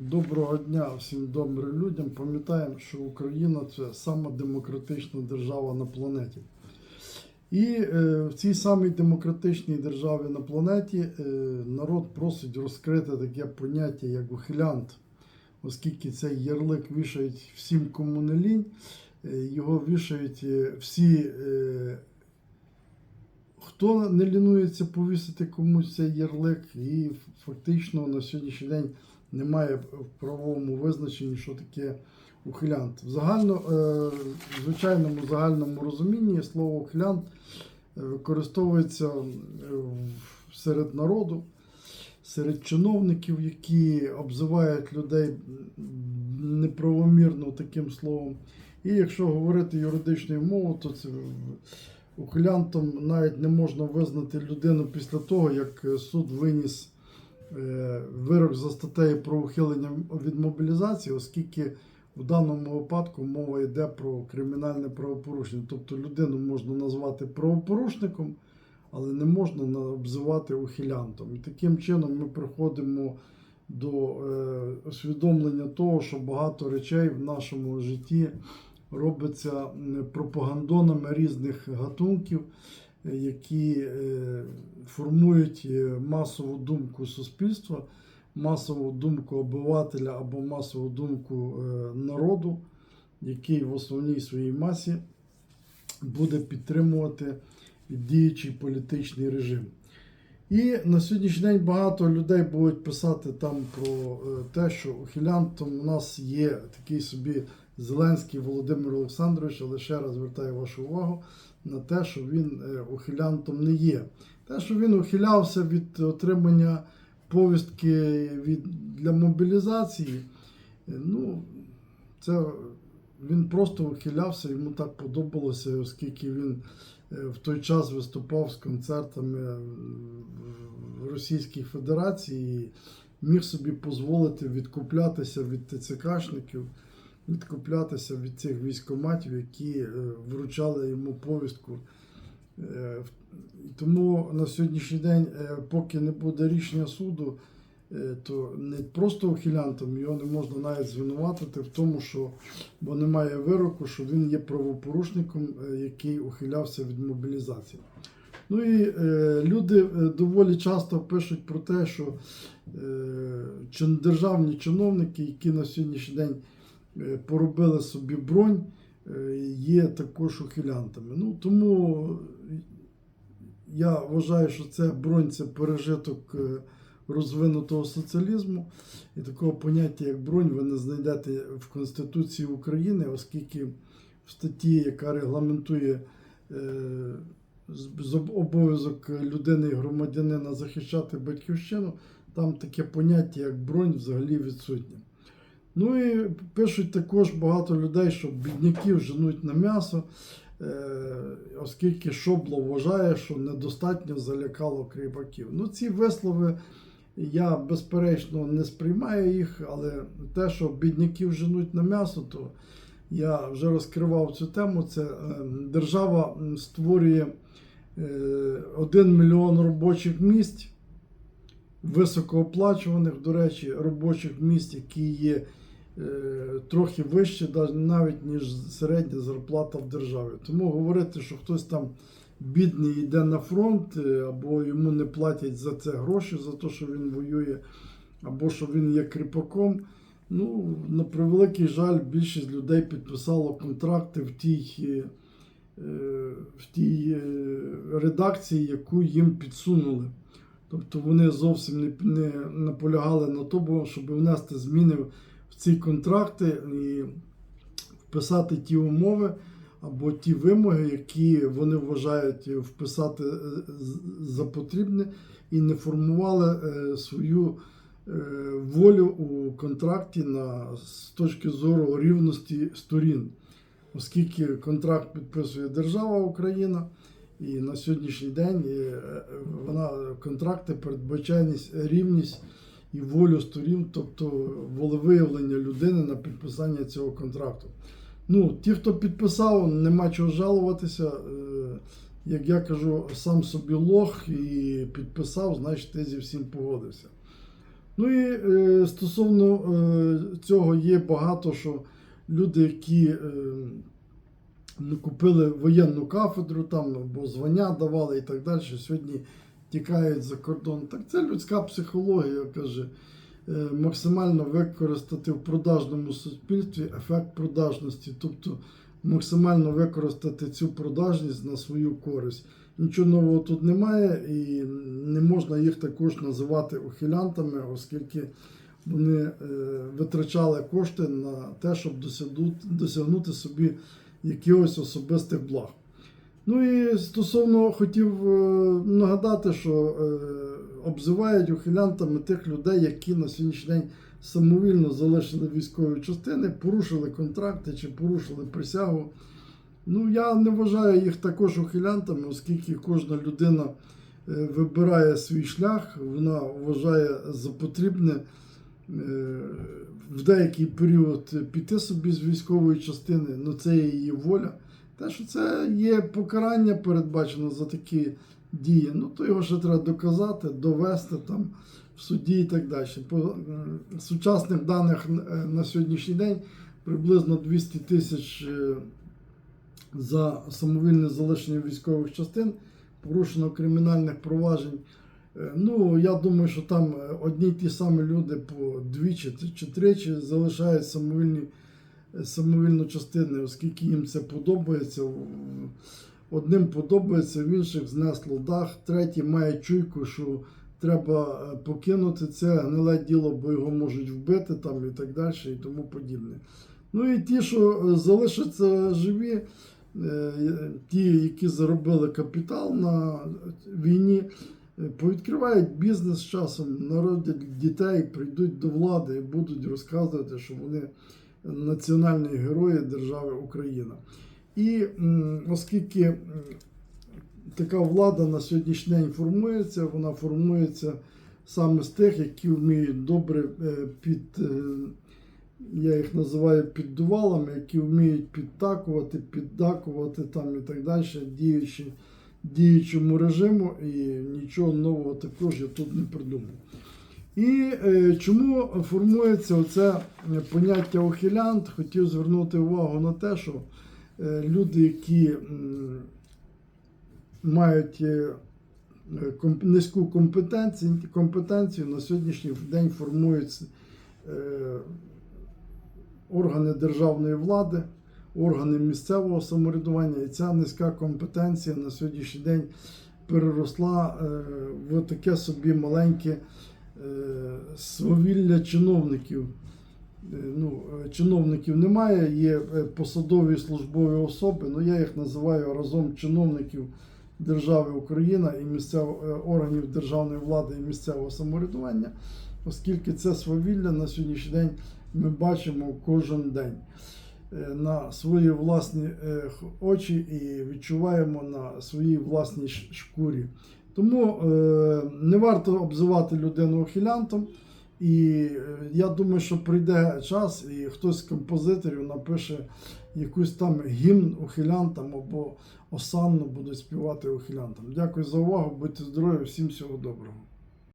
Доброго дня всім добрим людям. Пам'ятаємо, що Україна це сама демократична держава на планеті. І е, в цій самій демократичній державі на планеті е, народ просить розкрити таке поняття, як ухилянт, оскільки цей ярлик вішають всім, кому не лінь, е, його вішають всі. Хто не лінується повісити комусь цей ярлик, і фактично на сьогоднішній день немає в правовому визначенні, що таке ухилянт. В загально, е, звичайному загальному розумінні слово ухилянт е, використовується е, серед народу, серед чиновників, які обзивають людей неправомірно таким словом. І якщо говорити юридичною мовою, то це ухилянтом навіть не можна визнати людину після того, як суд виніс вирок за статтею про ухилення від мобілізації, оскільки в даному випадку мова йде про кримінальне правопорушення. Тобто людину можна назвати правопорушником, але не можна обзивати ухилянтом. І таким чином ми приходимо до е, усвідомлення того, що багато речей в нашому житті робиться пропагандонами різних гатунків, е, які е, формують е, масову думку суспільства, масову думку обивателя або масову думку е, народу, який в основній своїй масі буде підтримувати діючий політичний режим. І на сьогоднішній день багато людей будуть писати там про те, що ухилянтом у нас є такий собі Зеленський Володимир Олександрович, але ще раз звертаю вашу увагу на те, що він е, ухилянтом не є. Те, що він ухилявся від отримання повістки від, для мобілізації, е, ну, це він просто ухилявся, йому так подобалося, оскільки він е, в той час виступав з концертами в Російській Федерації і міг собі дозволити відкуплятися від ТЦКшників, відкуплятися від цих військоматів, які е, вручали йому повістку. Е, Тому на сьогоднішній день, е, поки не буде рішення суду, то не просто ухилянтом його не можна навіть звинуватити в тому, що бо немає вироку, що він є правопорушником, який ухилявся від мобілізації. Ну і е, люди доволі часто пишуть про те, що е, державні чиновники, які на сьогоднішній день поробили собі бронь, е, є також ухилянтами. Ну, тому я вважаю, що це бронь це пережиток е, розвинутого соціалізму. І такого поняття, як бронь, ви не знайдете в Конституції України, оскільки в статті, яка регламентує е, обов'язок людини і громадянина захищати батьківщину, там таке поняття, як бронь, взагалі відсутнє. Ну і пишуть також багато людей, що бідняків женуть на м'ясо, е, оскільки Шобло вважає, що недостатньо залякало кріпаків. Ну, ці вислови я безперечно не сприймаю їх, але те, що бідняків женуть на м'ясо, то я вже розкривав цю тему. Це е, держава створює е, 1 мільйон робочих місць, високооплачуваних, до речі, робочих місць, які є трохи вище навіть, ніж середня зарплата в державі. Тому говорити, що хтось там бідний йде на фронт, е, або йому не платять за це гроші, за те, що він воює, або що він є кріпаком. Ну, на превеликий жаль, більшість людей підписало контракти в тій, е, е, в тій е, редакції, яку їм підсунули. Тобто вони зовсім не, не наполягали на тому, щоб внести зміни ці контракти і вписати ті умови або ті вимоги, які вони вважають вписати е, за потрібне, і не формували е, свою е, волю у контракті на, з точки зору рівності сторін, оскільки контракт підписує держава Україна. І на сьогоднішній день е, вона контракти передбачають рівність і волю сторін, тобто волевиявлення людини на підписання цього контракту. Ну, ті, хто підписав, нема чого жалуватися. Е, Як я кажу, сам собі лох і підписав, значить ти зі всім погодився. Ну і е, стосовно е, цього є багато що люди, які ну, купили воєнну кафедру там, або звання давали і так далі, сьогодні тікають за кордон. Так це людська психологія, каже. е, Максимально використати в продажному суспільстві ефект продажності, тобто максимально використати цю продажність на свою користь. Нічого нового тут немає, і не можна їх також називати ухилянтами, оскільки вони е, витрачали кошти на те, щоб досягнути, собі якихось особистих благ. Ну і стосовно хотів е, нагадати, що е, обзивають ухилянтами тих людей, які на сьогоднішній день самовільно залишили військові частини, порушили контракти чи порушили присягу. Ну, я не вважаю їх також ухилянтами, оскільки кожна людина е, вибирає свій шлях, вона вважає за потрібне в деякий період піти собі з військової частини, ну це її воля. Те, що це є покарання передбачено за такі дії, ну то його ще треба доказати, довести там в суді і так далі. По сучасних даних е, на сьогоднішній день приблизно 200 тисяч е, за самовільне залишення військових частин, порушено кримінальних проваджень. Е, Ну, я думаю, що там е, одні й ті самі люди по двічі чи тричі залишають самовільні, самовільну частину, оскільки їм це подобається. Одним подобається, в інших знесло дах, третій має чуйку, що треба е, покинути це гниле діло, бо його можуть вбити там і так далі, і тому подібне. Ну і ті, що е, залишаться живі, е, ті, які заробили капітал на війні, повідкривають бізнес часом, народять дітей, прийдуть до влади і будуть розказувати, що вони національні герої держави Україна. І оскільки така влада на сьогоднішній день формується, вона формується саме з тих, які вміють добре е, під. е, я їх називаю піддувалами, які вміють підтакувати, піддакувати там і так далі, діючи, діючому режиму, і нічого нового також я тут не придумав. І е, чому формується оце е, поняття ухилянт? Хотів звернути увагу на те, що е, люди, які мають низьку компетенцію, компетенцію, на сьогоднішній день формуються е, органи державної влади, органи місцевого самоврядування, і ця низька компетенція на сьогоднішній день переросла в таке собі маленьке свавілля чиновників. Е, Ну, е, чиновників немає, є е, посадові службові особи, ну я їх називаю разом чиновників держави Україна і місцево, е, органів державної влади і місцевого самоврядування, оскільки це свавілля на сьогоднішній день ми бачимо кожен день е, на свої власні е, очі і відчуваємо на своїй власній шкурі. Тому е, не варто обзивати людину ухилянтом. І е, я думаю, що прийде час, і хтось з композиторів напише якусь там гімн ухилянтам або осанну будуть співати ухилянтам. Дякую за увагу, будьте здорові, всім всього доброго.